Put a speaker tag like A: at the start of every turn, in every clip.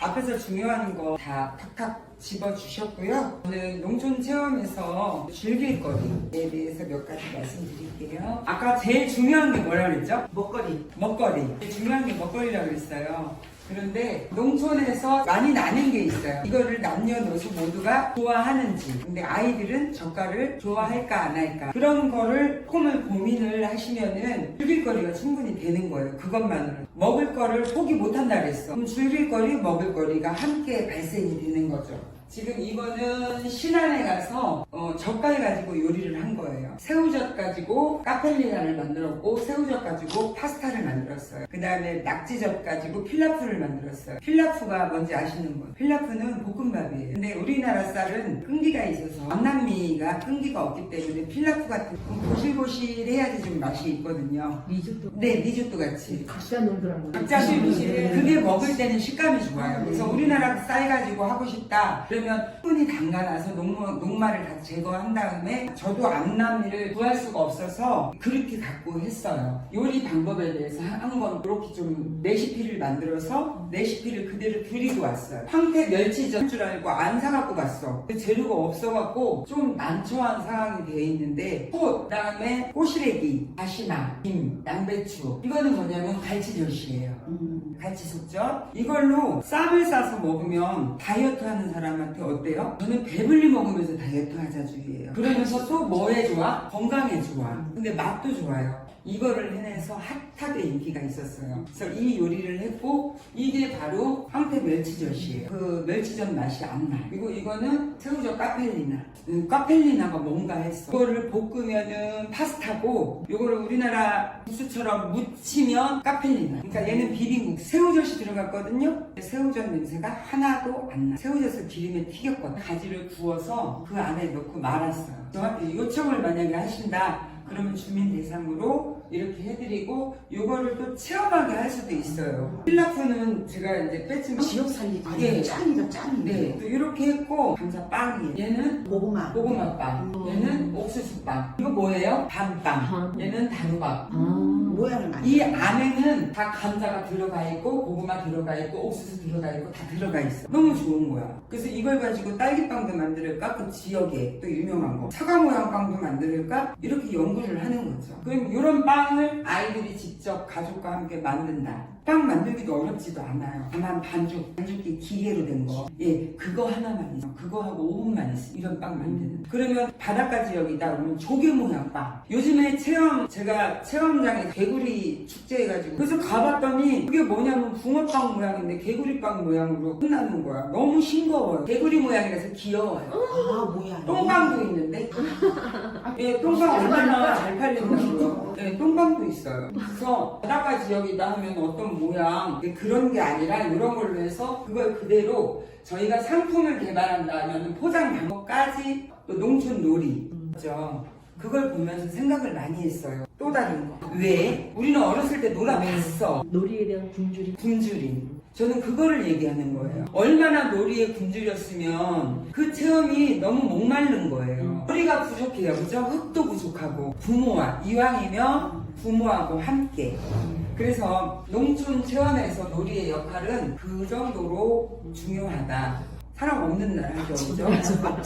A: 앞에서 중요한 거다 탁탁 집어주셨고요. 저는 농촌 체험에서 즐길 거리에 대해서 몇 가지 말씀드릴게요. 아까 제일 중요한 게 뭐라 그랬죠?
B: 먹거리.
A: 먹거리. 제일 중요한 게 먹거리라고 그랬어요. 그런데 농촌에서 많이 나는 게 있어요. 이거를 남녀노소 모두가 좋아하는지. 근데 아이들은 젓갈을 좋아할까 안 할까. 그런 거를 조금을 고민을 하시면은 즐길 거리가 충분히 되는 거예요. 그것만으로. 먹을 거를 포기 못 한다 그랬어. 그럼 즐길 거리, 먹을 거리가 함께 발생이 되는 거죠. 지금 이거는 신안에 가서 어, 젓갈 가지고 요리를 한 거예요. 새우젓 가지고 카펠리나를 만들었고 새우젓 가지고 파스타를 만들었어요. 그 다음에 낙지젓 가지고 필라프를 만들었어요. 필라프가 뭔지 아시는 분? 필라프는 볶음밥이에요. 근데 우리나라 쌀은 끈기가 있어서 원남미가 끈기가 없기 때문에 필라프 같은 좀 보실보실해야지 좀 맛이 있거든요.
C: 리조또
A: 네, 리조또 같이.
C: 각자 놀더라고요.
A: 각자
C: 네.
A: 그게 먹을 때는 식감이 좋아요. 그래서 우리나라 쌀 가지고 하고 싶다. 그러면 충분히 담가놔서 녹말을 다 제거한 다음에 저도 암남미를 구할 수가 없어서 그렇게 갖고 했어요. 요리 방법에 대해서 한건 그렇게 좀 레시피를 만들어서 레시피를 그대로 드리고 왔어요. 황태 멸치전 줄 알고 안 사갖고 갔어. 그 재료가 없어갖고 좀 난처한 상황이 돼 있는데 꽃, 그다음에 꼬시래기, 다시마, 김, 양배추 이거는 뭐냐면 갈치젓이에요.
B: 음.
A: 갈치속젓 이걸로 쌈을 싸서 먹으면 다이어트 하는 사람한테 어때요? 저는 배불리 먹으면서 다이어트 하자 주의예요. 그러면서 또 뭐에 좋아? 건강에 좋아. 근데 맛도 좋아요. 이거를 해내서 핫하게 인기가 있었어요. 그래서 이 요리를 했고 이게 바로 황태 멸치젓이에요. 그 멸치젓 맛이 안 나. 그리고 이거는 새우젓 카펠리나. 음, 카펠리나가 뭔가 했어. 이거를 볶으면은 파스타고 이거를 우리나라 국수처럼 무치면 카펠리나. 그러니까 얘는 비빔국 새우젓이 들어갔거든요. 새우젓 냄새가 하나도 안 나. 새우젓을 기름에 튀겼거든 가지를 구워서 그 안에 넣고 말았어요. 저한테 요청을 만약에 하신다. 그러면 주민 대상으로 이렇게 해드리고 요거를 또 체험하게 할 수도 있어요 필라프는 제가 이제 뺐지만
B: 지역 살리기
A: 예.
B: 짱이죠 짱.
A: 네, 또 이렇게 했고 감자빵이 얘는
B: 고구마.
A: 고구마빵,
C: 음.
A: 얘는 옥수수빵. 이거 뭐예요? 밤빵.
C: 밤.
A: 얘는 단호박.
C: 아,
B: 모양을 많이.
A: 이 안에는 다 감자가 들어가 있고 고구마 들어가 있고 옥수수 들어가 있고 다 들어가 있어. 너무 좋은 거야. 그래서 이걸 가지고 딸기빵도 만들까? 그 지역에 또 유명한 거. 사과 모양 빵도 만들까? 이렇게 연구를 하는 거죠. 그럼 이런 빵을 아이들이 직접 가족과 함께 만든다. 빵 만들기도 어렵지도 않아요. 다만 반죽, 반죽기 기계로 된 거. 예, 그거 하나만 있어. 그거 하고 5분만 있어. 이런 빵 만드는. 그러면 바닷가 지역이다 그러면 조개 모양 빵. 요즘에 체험, 제가 체험장에 개구리 축제 해가지고. 그래서 가봤더니 그게 뭐냐면 붕어빵 모양인데 개구리빵 모양으로 끝나는 거야. 너무 싱거워요. 개구리 모양이라서 귀여워요.
B: 아 모양.
A: 똥방도 있는데 예, 똥방 얼마나 잘 팔린다고요 예, 똥방도 있어요 그래서 바닷가 지역이다 하면 어떤 모양 예, 그런 게 아니라 이런 걸로 해서 그걸 그대로 저희가 상품을 개발한다면 포장 방법까지 또 농촌 놀이 그죠 그걸 보면서 생각을 많이 했어요 또 다른 거 왜? 우리는 어렸을 때 놀아봤어
C: 놀이에 대한 굶주림.
A: 굶주림. 저는 그거를 얘기하는 거예요. 얼마나 놀이에 굶주렸으면 그 체험이 너무 목마른 거예요. 놀이가 부족해요. 그죠? 흙도 부족하고 부모와 이왕이면 부모하고 함께. 그래서 농촌 체험에서 놀이의 역할은 그 정도로 중요하다. 사람 없는 날. 그죠?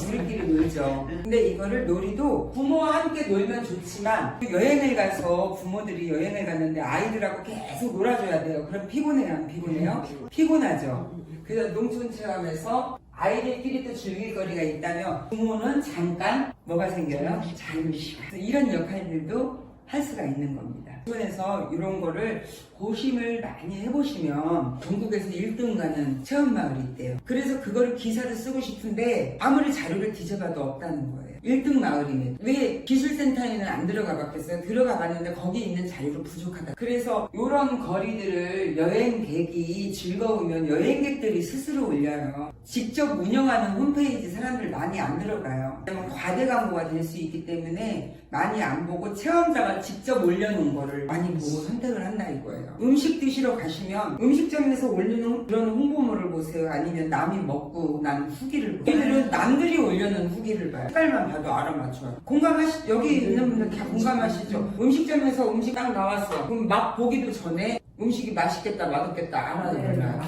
A: 우리끼리 놀죠. 근데 이거를 놀이도 부모와 함께 놀면 좋지만 여행을 가서 부모들이 여행을 갔는데 아이들하고 계속 놀아줘야 돼요. 그럼 피곤해요? 안 피곤해요? 피곤하죠. 그래서 농촌 체험에서 아이들끼리 또 즐길 거리가 있다면 부모는 잠깐 뭐가 생겨요? 그래서 이런 역할들도 할 수가 있는 겁니다. 주변에서 이런 거를 고심을 많이 해보시면 전국에서 1등 가는 체험마을이 있대요. 그래서 그거를 기사를 쓰고 싶은데 아무리 자료를 뒤져봐도 없다는 거예요. 1등 마을이네. 왜 기술센터에는 안 들어가 봤겠어요? 들어가 봤는데 거기 있는 자료가 부족하다. 그래서 이런 거리들을 여행객이 즐거우면 여행객들이 스스로 올려요. 직접 운영하는 홈페이지 사람들 많이 안 들어가요. 과대 광고가 될 수 있기 때문에 많이 안 보고 체험자가 직접 올려놓은 거를 많이 보고 선택을 한다 이거예요. 음식 드시러 가시면 음식점에서 올리는 그런 홍보물을 보세요. 아니면 남이 먹고 난 후기를 보세요. 얘들은 남들이 올려놓은 후기를 봐요. 색깔만 봐도 알아맞혀요. 공감하시, 여기 있는 분들 다 공감하시죠? 음식점에서 음식 딱 나왔어. 그럼 맛 보기도 전에 음식이 맛있겠다, 맛없겠다 알아요. 몰라요.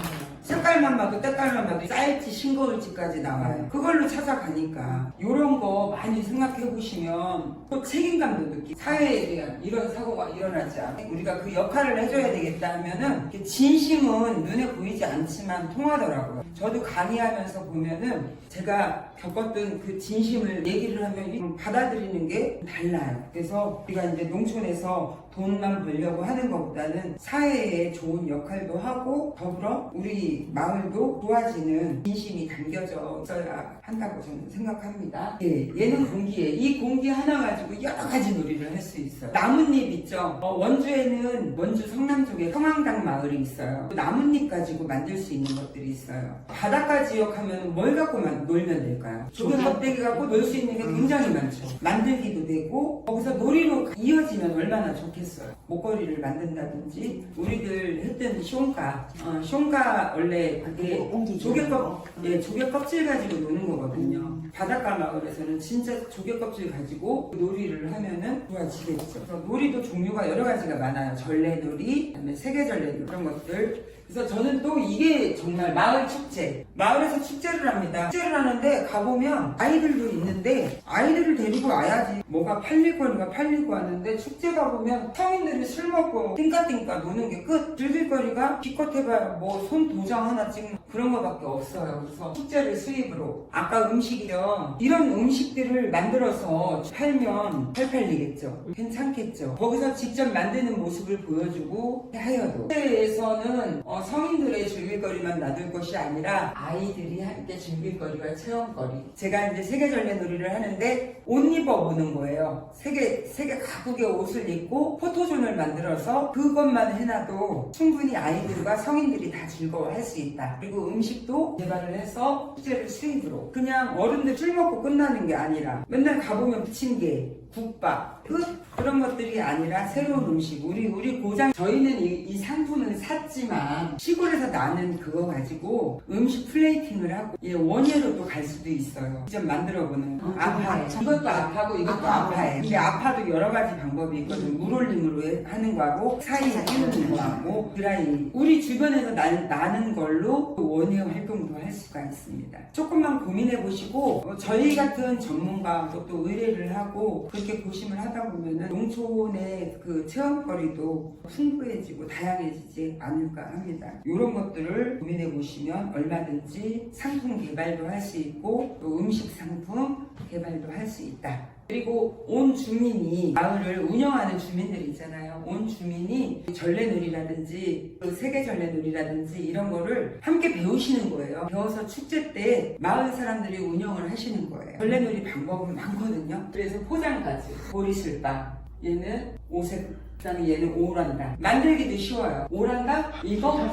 A: 색깔만 봐도 때깔만 봐도 쌓일지 싱거울지까지 나와요. 그걸로 찾아가니까 이런 거 많이 생각해 보시면 또 책임감도 느끼고 사회에 대한 이런 사고가 일어나지 않게 우리가 그 역할을 해줘야 되겠다 하면은 진심은 눈에 보이지 않지만 통하더라고요. 저도 강의하면서 보면은 제가 겪었던 그 진심을 얘기를 하면 받아들이는 게 달라요. 그래서 우리가 이제 농촌에서 돈만 벌려고 하는 것보다는 사회에 좋은 역할도 하고 더불어 우리 마을도 좋아지는 진심이 담겨져 있어야 한다고 저는 생각합니다. 예, 얘는 공기에 이 공기 하나 가지고 여러 가지 놀이를 할 수 있어요. 나뭇잎 있죠. 어, 원주에는 원주 성남 쪽에 성황당 마을이 있어요. 그 나뭇잎 가지고 만들 수 있는 것들이 있어요. 바닷가 지역 하면 뭘 갖고 만 놀면 될까요? 조개 껍데기 갖고 놀 수 있는 게 굉장히 많죠. 만들기도 되고 거기서 놀이로 이어지면 얼마나 좋겠어요. 목걸이를 만든다든지 우리들 했던 쇼가 어, 쇼가 원래 그게
B: 옹기
A: 조개 껍 예, 조개 껍질 가지고 노는 거거든요. 바닷가 마을에서는 진짜 조개 껍질 가지고 놀이를 하면은 좋아지겠죠. 놀이도 종류가 여러 가지가 많아요. 전래놀이, 그다음에 세계전래놀이 그런 것들. 그래서 저는 또 이게 정말 마을 축제. 마을에서 축제를 합니다. 축제를 하는데 가보면 아이들도 있는데 아이들을 데리고 와야지. 뭐가 팔릴 거리가 팔리고 하는데 축제 가보면 성인들이 술 먹고 띵까띵까 노는 게 끝. 즐길 거리가 기껏 해봐야 뭐 손 도장 하나 찍는 그런 거밖에 없어요. 그래서 축제를 수입으로. 아까 음식이요. 이런 음식들을 만들어서 팔면 팔 팔리겠죠. 괜찮겠죠. 거기서 직접 만드는 모습을 보여주고 하여도. 축제에서는 어, 성인들의 즐길거리만 놔둘 것이 아니라 아이들이 함께 즐길거리와 체험거리. 제가 이제 세계전래 놀이를 하는데 옷 입어보는 거예요. 세계, 세계 각국의 옷을 입고 포토존을 만들어서 그것만 해놔도 충분히 아이들과 성인들이 다 즐거워할 수 있다. 그리고 음식도 개발을 해서 축제를 수입으로. 그냥 어른들 술 먹고 끝나는 게 아니라 맨날 가보면 부침개, 국밥, 끝 그런 것들이 아니라 새로운 음식. 우리 우리 고장 저희는 이, 이 상품을 샀지만 시골에서 나는 그거 가지고 음식 플레이팅을 하고 예, 원예로도 갈 수도 있어요. 직접 만들어 보는 거.
B: 어,
A: 아파요.
B: 좀
A: 이것도 아파고 이것도
B: 아파.
A: 아파요. 근데 아파도 여러 가지 방법이 있거든. 물올림으로 해- 하는 거하고 사이 띄우는 거하고 드라이. 우리 주변에서 나, 나는 걸로 원예 활동도 할 수가 있습니다. 조금만 고민해 보시고 어, 저희 같은 전문가도 또 의뢰를 하고 그렇게 고심을 하다 보면은 농촌의 그 체험거리도 풍부해지고 다양해지지 않을까 합니다. 이런 것들을 고민해 보시면 얼마든지 상품 개발도 할 수 있고 또 음식 상품 개발도 할 수 있다. 그리고 온 주민이 마을을 운영하는 주민들이 있잖아요. 온 주민이 전래놀이라든지 또 세계 전래놀이라든지 이런 거를 함께 배우시는 거예요. 배워서 축제 때 마을 사람들이 운영을 하시는 거예요. 전래놀이 방법은 많거든요. 그래서 포장까지 보리슬밥 얘는 오색 그다음에 얘는 오란다. 만들기도 쉬워요. 오란다? 이거.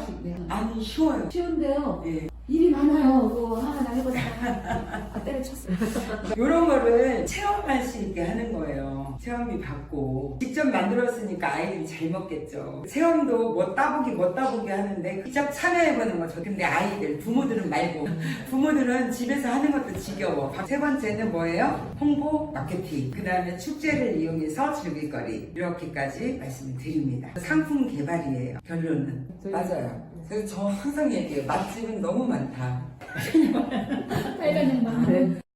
A: 아니 쉬워요.
C: 쉬운데요.
A: 예.
C: 일이 많아요. 아, 때려쳤어요.
A: 이런 거를 체험할 수 있게 하는 거예요. 체험비 받고 직접 만들었으니까 아이들이 잘 먹겠죠. 체험도 뭐 따보기 뭐 따보기 하는데 직접 참여해보는 거죠. 근데 아이들 부모들은 말고 부모들은 집에서 하는 것도 지겨워. 세 번째는 뭐예요? 홍보 마케팅. 그 다음에 축제를 이용해서 즐길거리 이렇게까지 말씀을 드립니다. 상품 개발이에요. 결론은 맞아요. 그래서 저 항상 얘기해요. 맛집은 너무 많다.
C: 빨간 양반.